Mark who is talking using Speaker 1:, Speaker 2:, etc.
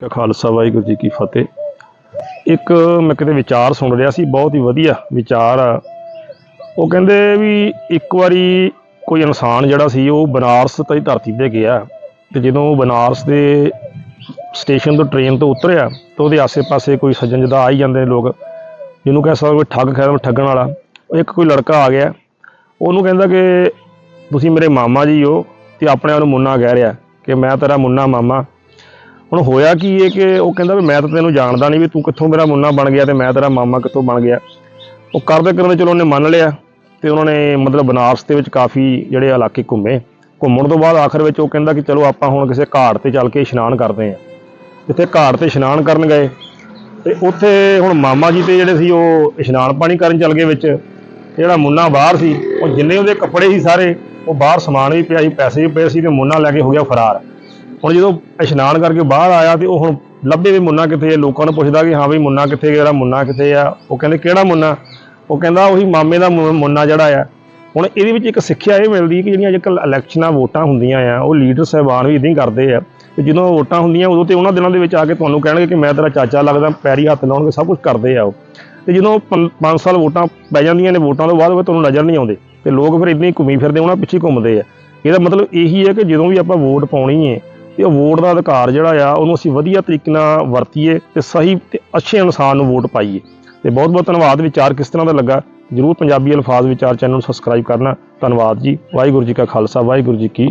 Speaker 1: ਕਾ ਖਾਲਸਾ, ਵਾਹਿਗੁਰੂ ਜੀ ਕੀ ਫਤਿਹ। ਇੱਕ ਮੈਂ ਕਿਤੇ ਵਿਚਾਰ ਸੁਣ ਰਿਹਾ ਸੀ, ਬਹੁਤ ਹੀ ਵਧੀਆ ਵਿਚਾਰ ਆ। ਉਹ ਕਹਿੰਦੇ ਵੀ ਇੱਕ ਵਾਰੀ ਕੋਈ ਇਨਸਾਨ ਜਿਹੜਾ ਸੀ, ਉਹ ਬਨਾਰਸ ਦੀ ਧਰਤੀ ਤੇ ਗਿਆ ਤੇ ਜਦੋਂ ਉਹ ਬਨਾਰਸ ਦੇ ਸਟੇਸ਼ਨ ਤੋਂ ਟ੍ਰੇਨ ਤੋਂ ਉਤਰਿਆ ਤਾਂ ਉਹਦੇ ਆਸੇ-ਪਾਸੇ ਕੋਈ ਸੱਜਣ ਜਦਾ ਆ ਹੀ ਜਾਂਦੇ ਨੇ ਲੋਕ, ਜਿਹਨੂੰ ਕਹਿ ਸਕਦੇ ਕੋਈ ਠੱਗ ਖੈਰ, ਠੱਗਣ ਵਾਲਾ। ਉਹ ਇੱਕ ਕੋਈ ਲੜਕਾ ਆ ਗਿਆ। ਉਹਨੂੰ ਕਹਿੰਦਾ ਕਿ ਤੁਸੀਂ ਮੇਰੇ ਮਾਮਾ ਜੀ ਹੋ ਤੇ ਆਪਣੇ ਆਪ ਨੂੰ ਮੁੰਨਾ ਕਹਿ ਰਿਹਾ ਕਿ ਮੈਂ ਤੇਰਾ ਮੁੰਨਾ ਮਾਮਾ। ਹੁਣ ਹੋਇਆ ਕੀ ਇਹ ਕਿ ਉਹ ਕਹਿੰਦਾ ਵੀ ਮੈਂ ਤਾਂ ਤੈਨੂੰ ਜਾਣਦਾ ਨਹੀਂ ਵੀ ਤੂੰ ਕਿੱਥੋਂ ਮੇਰਾ ਮੁੰਨਾ ਬਣ ਗਿਆ ਤੇ ਮੈਂ ਤੇਰਾ ਮਾਮਾ ਕਿੱਥੋਂ ਬਣ ਗਿਆ। ਉਹ ਕਰਦੇ ਕਰਦੇ ਚਲੋ ਉਹਨੇ ਮੰਨ ਲਿਆ ਤੇ ਉਹਨਾਂ ਨੇ ਮਤਲਬ ਬਨਾਰਸ ਦੇ ਵਿੱਚ ਕਾਫੀ ਜਿਹੜੇ ਇਲਾਕੇ ਘੁੰਮੇ। ਘੁੰਮਣ ਤੋਂ ਬਾਅਦ ਆਖਰ ਵਿੱਚ ਉਹ ਕਹਿੰਦਾ ਕਿ ਚਲੋ ਆਪਾਂ ਹੁਣ ਕਿਸੇ ਘਾਟ ਤੇ ਚੱਲ ਕੇ ਇਸ਼ਨਾਨ ਕਰਦੇ ਹਾਂ। ਜਿੱਥੇ ਘਾਟ ਤੇ ਇਸ਼ਨਾਨ ਕਰਨ ਗਏ ਤੇ ਉੱਥੇ ਹੁਣ ਮਾਮਾ ਜੀ ਤੇ ਜਿਹੜੇ ਸੀ ਉਹ ਇਸ਼ਨਾਨ ਪਾਣੀ ਕਰਨ ਚੱਲ ਗਏ ਵਿੱਚ। ਜਿਹੜਾ ਮੁੰਨਾ ਬਾਹਰ ਸੀ, ਉਹ ਜਿੰਨੇ ਉਹਦੇ ਕੱਪੜੇ ਸੀ ਸਾਰੇ, ਉਹ ਬਾਹਰ ਸਮਾਨ ਵੀ ਪਿਆ ਸੀ, ਪੈਸੇ ਵੀ ਪਏ ਸੀ ਤੇ ਮੁੰਨਾ ਲੈ ਕੇ ਹੋ ਗਿਆ ਫਰਾਰ। ਹੁਣ ਜਦੋਂ ਇਸ਼ਨਾਨ ਕਰਕੇ ਬਾਹਰ ਆਇਆ ਤੇ ਉਹ ਹੁਣ ਲੱਭੇ ਵੀ ਮੁੰਨਾ ਕਿੱਥੇ ਹੈ ਲੋਕਾਂ ਨੂੰ ਪੁੱਛਦਾ ਕਿ ਹਾਂ ਵੀ ਮੁੰਨਾ ਕਿੱਥੇ ਗਿਆ ਮੁੰਨਾ ਕਿੱਥੇ ਆ, ਉਹ ਕਹਿੰਦੇ ਕਿਹੜਾ ਮੁੰਨਾ? ਉਹ ਕਹਿੰਦਾ ਉਹੀ ਮਾਮੇ ਦਾ ਮੁੰਨਾ ਜਿਹੜਾ ਆ। ਹੁਣ ਇਹਦੇ ਵਿੱਚ ਇੱਕ ਸਿੱਖਿਆ ਇਹ ਮਿਲਦੀ ਕਿ ਜਿਹੜੀਆਂ ਅੱਜਕੱਲ ਇਲੈਕਸ਼ਨਾਂ ਵੋਟਾਂ ਹੁੰਦੀਆਂ ਆ, ਉਹ ਲੀਡਰ ਸਾਹਿਬਾਨ ਵੀ ਇਦਾਂ ਹੀ ਕਰਦੇ ਆ। ਕਿ ਜਦੋਂ ਵੋਟਾਂ ਹੁੰਦੀਆਂ, ਉਦੋਂ ਤੇ ਉਹਨਾਂ ਦਿਨਾਂ ਦੇ ਵਿੱਚ ਆ ਕੇ ਤੁਹਾਨੂੰ ਕਹਿਣਗੇ ਕਿ ਮੈਂ ਤੇਰਾ ਚਾਚਾ ਲੱਗਦਾ, ਪੈਰੀ ਹੱਥ ਲਾਉਣਗੇ, ਸਭ ਕੁਝ ਕਰਦੇ ਆ ਉਹ। ਤੇ ਜਦੋਂ 5 ਸਾਲ ਵੋਟਾਂ ਪੈ ਜਾਂਦੀਆਂ ਨੇ ਵੋਟਾਂ ਤੋਂ ਬਾਅਦ, ਉਹ ਤੁਹਾਨੂੰ ਨਜ਼ਰ ਨਹੀਂ ਆਉਂਦੇ। ਤੇ ਲੋਕ ਫਿਰ ਇਦਾਂ ਹੀ ਘੁੰਮੀ ਫਿਰਦੇ, ਉਹਨਾਂ ਪਿੱਛੇ ਘੁੰਮਦੇ ਆ। ਇਹਦਾ ਮਤਲਬ ਇਹੀ ਹੈ ਕਿ ਜਦੋਂ ਵੀ ਆਪਾਂ ਵੋਟ ਪਾਉਣੀ ਹੈ ਤੇ ਉਹ ਵੋਟ ਦਾ ਅਧਿਕਾਰ ਜਿਹੜਾ ਆ, ਉਹਨੂੰ ਅਸੀਂ ਵਧੀਆ ਤਰੀਕੇ ਨਾਲ ਵਰਤੀਏ ਤੇ ਸਹੀ ਤੇ ਅੱਛੇ ਇਨਸਾਨ ਨੂੰ ਵੋਟ ਪਾਈਏ। ਤੇ ਬਹੁਤ ਬਹੁਤ ਧੰਨਵਾਦ, ਵਿਚਾਰ ਕਿਸ ਤਰ੍ਹਾਂ ਦਾ ਲੱਗਾ? ਜਰੂਰ ਪੰਜਾਬੀ ਅਲਫਾਜ਼ ਵਿਚਾਰ ਚੈਨਲ ਨੂੰ ਸਬਸਕ੍ਰਾਈਬ ਕਰਨਾ। ਧੰਨਵਾਦ ਜੀ। ਵਾਹਿਗੁਰੂ ਜੀ ਕਾ ਖਾਲਸਾ, ਵਾਹਿਗੁਰੂ ਜੀ ਕੀ